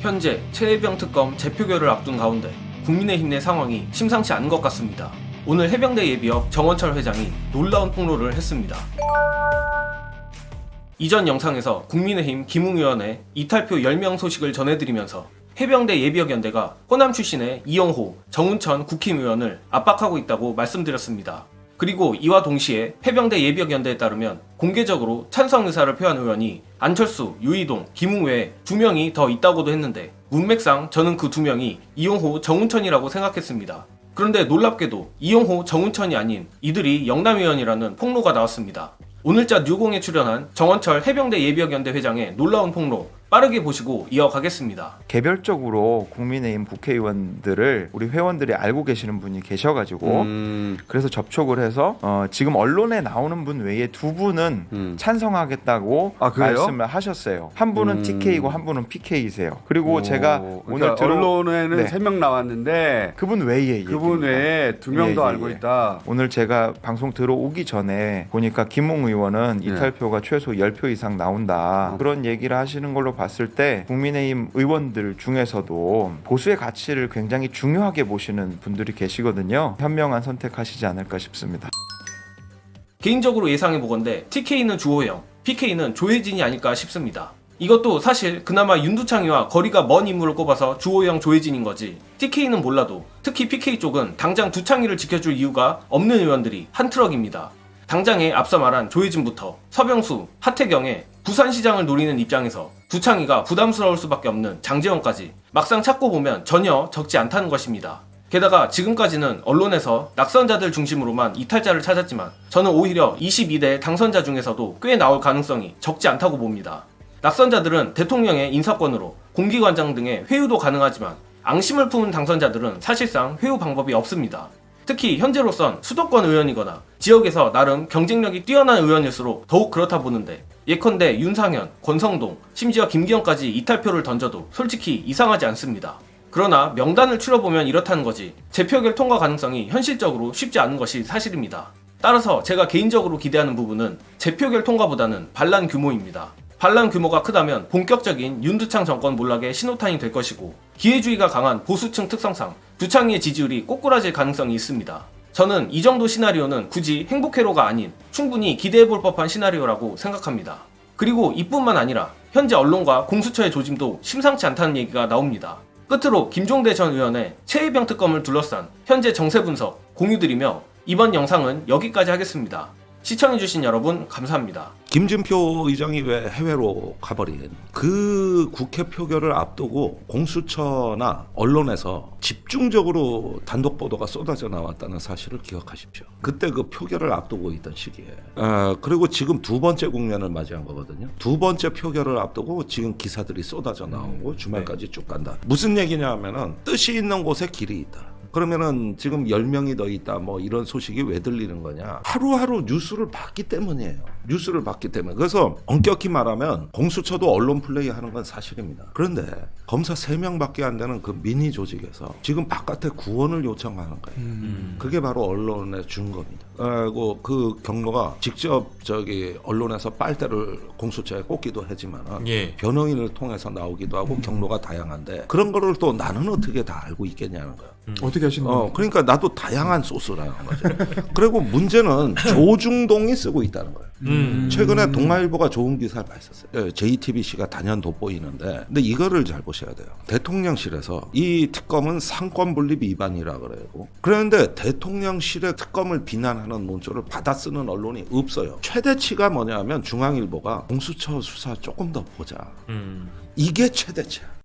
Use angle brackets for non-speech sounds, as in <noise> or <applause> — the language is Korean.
현재 최혜병 특검 재표결을 앞둔 가운데 국민의힘 내 상황이 심상치 않은 것 같습니다. 오늘 해병대 예비역 정원철 회장이 놀라운 폭로를 했습니다. 이전 영상에서 국민의힘 김웅 의원의 이탈표 10명 소식을 전해드리면서 해병대 예비역 연대가 호남 출신의 이영호, 정운천 국힘 의원을 압박하고 있다고 말씀드렸습니다. 그리고 이와 동시에 해병대 예비역 연대에 따르면 공개적으로 찬성 의사를 표한 의원이 안철수, 유이동, 김웅 외에 두 명이 더 있다고도 했는데 문맥상 저는 그 두 명이 이용호, 정운천이라고 생각했습니다. 그런데 놀랍게도 이용호, 정운천이 아닌 이들이 영남의원이라는 폭로가 나왔습니다. 오늘자 뉴공에 출연한 정원철 해병대 예비역 연대 회장의 놀라운 폭로 빠르게 보시고 이어가겠습니다. 개별적으로 국민의힘 국회의원들을 우리 회원들이 알고 계시는 분이 계셔가지고 음, 그래서 접촉을 해서 어, 지금 언론에 나오는 분 외에 두 분은 음. 찬성하겠다고 아, 그래요? 말씀을 하셨어요. 한 분은 음. TK이고 한 분은 PK이세요. 그리고 오, 제가 그러니까 오늘 들어 언론에는 네. 세 명 나왔는데 그분 외에 그분 얘기입니다. 외에 두명 예, 예, 알고 예. 있다. 오늘 제가 방송 들어오기 전에 보니까 김웅 의원은 네. 이탈표가 최소 10표 이상 나온다. 어. 그런 얘기를 하시는 걸로 봤을 때 국민의힘 의원들 중에서도 보수의 가치를 굉장히 중요하게 보시는 분들이 계시거든요. 현명한 선택하시지 않을까 싶습니다. 개인적으로 예상해 보건데 TK는 주호영, PK는 조혜진이 아닐까 싶습니다. 이것도 사실 그나마 윤두창이와 거리가 먼 인물을 꼽아서 주호영, 조혜진인 거지. TK는 몰라도 특히 PK 쪽은 당장 두창이를 지켜줄 이유가 없는 의원들이 한 트럭입니다. 당장에 앞서 말한 조혜진부터 서병수, 하태경의 부산시장을 노리는 입장에서 두창이가 부담스러울 수밖에 없는 장재원까지 막상 찾고 보면 전혀 적지 않다는 것입니다. 게다가 지금까지는 언론에서 낙선자들 중심으로만 이탈자를 찾았지만 저는 오히려 22대 당선자 중에서도 꽤 나올 가능성이 적지 않다고 봅니다. 낙선자들은 대통령의 인사권으로 공기관장 등의 회유도 가능하지만 앙심을 품은 당선자들은 사실상 회유 방법이 없습니다. 특히 현재로선 수도권 의원이거나 지역에서 나름 경쟁력이 뛰어난 의원일수록 더욱 그렇다 보는데 예컨대 윤상현, 권성동, 심지어 김기현까지 이탈표를 던져도 솔직히 이상하지 않습니다. 그러나 명단을 추려보면 이렇다는 거지 재표결 통과 가능성이 현실적으로 쉽지 않은 것이 사실입니다. 따라서 제가 개인적으로 기대하는 부분은 재표결 통과보다는 반란 규모입니다. 반란 규모가 크다면 본격적인 윤두창 정권 몰락의 신호탄이 될 것이고 기회주의가 강한 보수층 특성상 두창이의 지지율이 꼬꾸라질 가능성이 있습니다. 저는 이 정도 시나리오는 굳이 행복회로가 아닌 충분히 기대해 볼 법한 시나리오라고 생각합니다. 그리고 이뿐만 아니라 현재 언론과 공수처의 조짐도 심상치 않다는 얘기가 나옵니다. 끝으로 김종대 전 의원의 최혜병 특검을 둘러싼 현재 정세 분석 공유드리며 이번 영상은 여기까지 하겠습니다. 시청해주신 여러분 감사합니다. 김진표 의장이 왜 해외로 가버린 그 국회 표결을 앞두고 공수처나 언론에서 집중적으로 단독 보도가 쏟아져 나왔다는 사실을 기억하십시오. 그때 그 표결을 앞두고 있던 시기에. 아, 그리고 지금 두 번째 국면을 맞이한 거거든요. 두 번째 표결을 앞두고 지금 기사들이 쏟아져 나오고 주말까지 쭉 간다. 무슨 얘기냐면은 뜻이 있는 곳에 길이 있다. 그러면은 지금 10명이 더 있다 뭐 이런 소식이 왜 들리는 거냐? 하루하루 뉴스를 봤기 때문이에요. 뉴스를 봤기 때문에. 그래서 엄격히 말하면 공수처도 언론 플레이 하는 건 사실입니다. 그런데 검사 3명밖에 안 되는 그 미니 조직에서 지금 바깥에 구원을 요청하는 거예요. 그게 바로 언론의 준 겁니다 그리고 그 경로가 직접 저기 언론에서 빨대를 공수처에 꽂기도 하지만 예. 변호인을 통해서 나오기도 하고 경로가 다양한데 그런 거를 또 나는 어떻게 다 알고 있겠냐는 거야 어떻게 하시는 거예요? 어, 그러니까 나도 다양한 소스라는 거죠. 그리고 문제는 <laughs> 조중동이 쓰고 있다는 거예요. 음. 최근에 동아일보가 좋은 기사를 많이 썼어요. 예, JTBC가 단연 돋보이는데, 근데 이거를 잘 보셔야 돼요. 대통령실에서 이 특검은 상권 분립 위반이라 그래요. 그런데 대통령실의 특검을 비난 하는 논조를 받아 쓰는 언론이 없어요. 최대치가 뭐냐면 중앙일보가 공수처 수사 조금 더 보자. 음. 이게 최대치야.